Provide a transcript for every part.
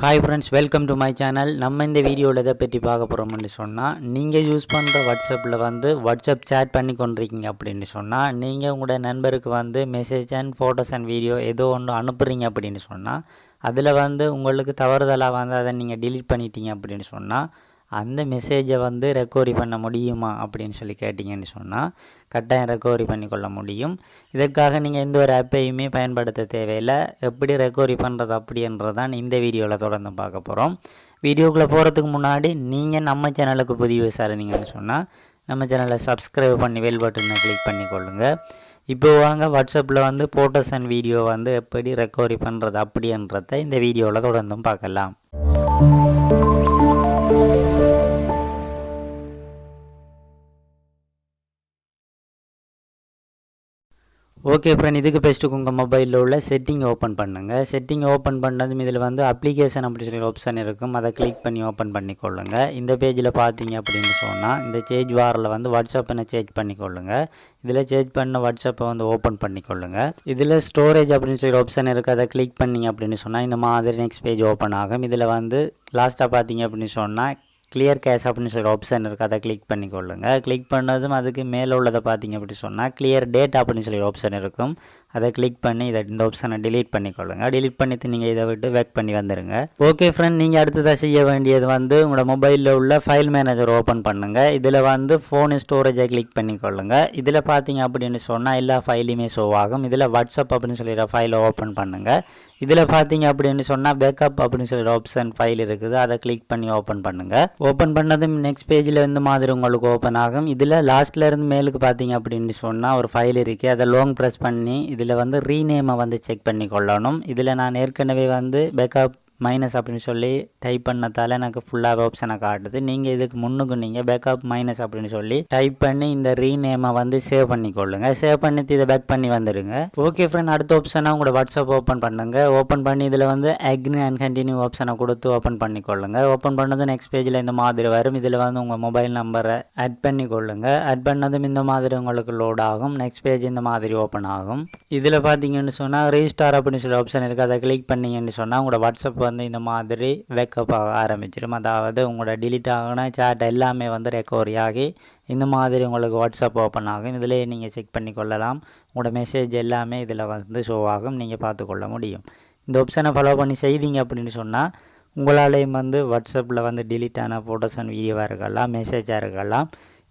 Hi friends welcome to my channel நம்ம இந்த வீடியோவில் எதை பற்றி பார்க்க போகிறோம்னு சொன்னால் நீங்கள் யூஸ் பண்ணுற வாட்ஸ்அப்பில் வந்து வாட்ஸ்அப் சேட் பண்ணி கொண்டிருக்கீங்க அப்படின்னு சொன்னால் நீங்கள் உங்களோட நண்பருக்கு வந்து message and photos and video ஏதோ ஒன்று அனுப்புகிறீங்க அப்படின்னு சொன்னால் அதில் வந்து உங்களுக்கு தவறுதலாக வந்து அதை நீங்கள் டிலீட் பண்ணிட்டீங்க அப்படின்னு சொன்னால் அந்த மெசேஜை வந்து ரெக்கவரி பண்ண முடியுமா அப்படின்னு சொல்லி கேட்டிங்கன்னு சொன்னால் கட்டாயம் ரெக்கவரி பண்ணிக்கொள்ள முடியும். இதற்காக நீங்கள் எந்த ஒரு ஆப்பையுமே பயன்படுத்த தேவையில்லை. எப்படி ரெக்கவரி பண்ணுறது அப்படின்றது தான் இந்த வீடியோவில் தொடர்ந்து பார்க்க போகிறோம் வீடியோக்குள்ளே போகிறதுக்கு முன்னாடி நீங்கள் நம்ம சேனலுக்கு புதிய விசாரிந்தீங்கன்னு சொன்னால் நம்ம சேனலை சப்ஸ்கிரைப் பண்ணி வெல் பட்டனை கிளிக் பண்ணிக்கொள்ளுங்க இப்போ வாங்க வாட்ஸ்அப்பில் வந்து ஃபோட்டோஸ் அண்ட் வீடியோ வந்து எப்படி ரெக்கவரி பண்ணுறது அப்படின்றத இந்த வீடியோவில் தொடர்ந்தும் பார்க்கலாம். ஓகே ஃப்ரெண்ட் இதுக்கு பெஸ்ட்டுக்கு உங்கள் மொபைலில் உள்ள செட்டிங் ஓப்பன் பண்ணுங்கள் செட்டிங் ஓப்பன் பண்ணதும் இதில் வந்து அப்ளிகேஷன் அப்படி சொல்லி ஆப்ஷன் இருக்கும். அதை கிளிக் பண்ணி ஓப்பன் பண்ணிக்கொள்ளுங்க. இந்த பேஜில் பார்த்தீங்க அப்படின்னு சொன்னால் இந்த சேஜ் வாரில் வந்து வாட்ஸ்அப்பை சேஞ்ச் பண்ணிக்கொள்ளுங்க. இதில் சேஞ்ச் பண்ண வாட்ஸ்அப்பை வந்து ஓப்பன் பண்ணிக்கொள்ளுங்க. இதில் ஸ்டோரேஜ் அப்படின்னு சொல்லி ஆப்ஷன் இருக்குது அதை கிளிக் பண்ணிங்க அப்படின்னு சொன்னால் இந்த மாதிரி நெக்ஸ்ட் பேஜ் ஓப்பன் ஆகும். இதில் வந்து லாஸ்ட்டாக பார்த்தீங்க அப்படின்னு சொன்னால் கிளியர் கேஷ் அப்படின்னு சொல்லி ஆப்ஷன் இருக்குது அதை கிளிக் பண்ணிக்கொள்ளுங்க. கிளிக் பண்ணதும் அதுக்கு மேலே உள்ளதை பார்த்தீங்க அப்படி சொன்னால் கிளியர் டேட் அப்படின்னு சொல்லி ஆப்ஷன் இருக்கும். அதை கிளிக் பண்ணி இதை இந்த ஆப்ஷனை டிலீட் பண்ணிக்கொள்ளுங்க. டிலீட் பண்ணிட்டு நீங்கள் இதை விட்டு பேக் பண்ணி வந்துடுங்க ஓகே ஃப்ரெண்ட் நீங்கள் அடுத்ததாக செய்ய வேண்டியது வந்து உங்களோட மொபைலில் உள்ள ஃபைல் மேனேஜர் ஓப்பன் பண்ணுங்கள் இதில் வந்து ஃபோன் ஸ்டோரேஜை கிளிக் பண்ணிக்கொள்ளுங்க. இதில் பார்த்தீங்க அப்படின்னு சொன்னால் எல்லா ஃபைலையுமே ஷோ ஆகும். இதில் வாட்ஸ்அப் அப்படின்னு சொல்லிடுற ஃபைலை ஓப்பன் பண்ணுங்கள் இதில் பார்த்தீங்க அப்படின்னு சொன்னால் பேக்கப் அப்படின்னு சொல்லிட்டு ஆப்ஷன் ஃபைல் இருக்குது. அதை கிளிக் பண்ணி ஓப்பன் பண்ணுங்கள் ஓப்பன் பண்ணதும் நெக்ஸ்ட் பேஜில் இந்த மாதிரி உங்களுக்கு ஓப்பன் ஆகும். இதில் லாஸ்ட்டில் இருந்து மேலுக்கு பார்த்தீங்க அப்படின்னு சொன்னால் ஒரு ஃபைல் இருக்குது அதை லாங் ப்ரெஸ் பண்ணி இதில் வந்து ரீநேமை வந்து செக் பண்ணி கொள்ளணும் இதில் நான் ஏற்கனவே வந்து பேக்கப் மைனஸ் அப்படின்னு சொல்லி டைப் பண்ணதால எனக்கு ஃபுல்லாக ஆப்ஷனை காட்டுது. நீங்கள் இதுக்கு முன்னுக்கு நீங்கள் பேக்கப் மைனஸ் அப்படின்னு சொல்லி டைப் பண்ணி இந்த ரீநேமை வந்து சேவ் பண்ணிக்கொள்ளுங்க. சேவ் பண்ணிட்டு இதை பேக் பண்ணி வந்துடுங்க. ஓகே ஃப்ரெண்ட் அடுத்த ஆப்ஷனாக உங்களோட வாட்ஸ்அப் ஓப்பன் பண்ணுங்க. ஓப்பன் பண்ணி இதில் வந்து அக்னி அண்ட் கண்டினியூ ஆப்ஷனை கொடுத்து ஓப்பன் பண்ணிக்கொள்ளுங்க. ஓப்பன் பண்ணதும் நெக்ஸ்ட் பேஜில் இந்த மாதிரி வரும். இதில் வந்து உங்கள் மொபைல் நம்பரை ஆட் பண்ணிக்கொள்ளுங்க. ஆட் பண்ணதும் இந்த மாதிரி உங்களுக்கு லோட் ஆகும். நெக்ஸ்ட் பேஜ் இந்த மாதிரி ஓப்பன் ஆகும். இதில் பார்த்தீங்கன்னு சொன்னால் ரீஸ்டார் அப்படின்னு சொல்லி ஆப்ஷன் இருக்குது அதை கிளிக் பண்ணிங்கன்னு சொன்னால் உங்களோட வாட்ஸ்அப் வந்து இந்த மாதிரி வேக்கப் ஆக ஆரம்பிச்சிடும் அதாவது உங்களோட டிலீட் ஆகின சேட் எல்லாமே வந்து ரெக்கவரி ஆகி இந்த மாதிரி உங்களுக்கு வாட்ஸ்அப் ஓப்பன் ஆகும். இதிலே நீங்கள் செக் பண்ணி கொள்ளலாம். உங்களோட மெசேஜ் எல்லாமே இதில் வந்து ஷோ ஆகும். நீங்கள் பார்த்துக்கொள்ள முடியும். இந்த ஆப்ஷனை ஃபாலோ பண்ணி செய்தீங்க அப்படின்னு சொன்னால் உங்களாலேயும் வந்து வாட்ஸ்அப்பில் வந்து டிலீட் ஆன ஃபோட்டோஸ் அண்ட் வீடியோவாக இருக்கலாம் மெசேஜாக இருக்கலாம்.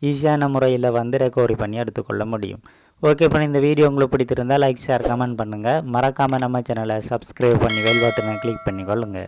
ஈஸியான முறையில் வந்து ரெக்கவரி பண்ணி எடுத்துக்கொள்ள முடியும். ஓகே பண்ணி இந்த வீடியோ உங்களுக்கு பிடித்திருந்தால் லைக் ஷேர் கமெண்ட் பண்ணுங்கள் மறக்காமல் நம்ம சேனலை சப்ஸ்கிரைப் பண்ணி வெல் பட்டனை கிளிக் பண்ணிக்கொள்ளுங்கள்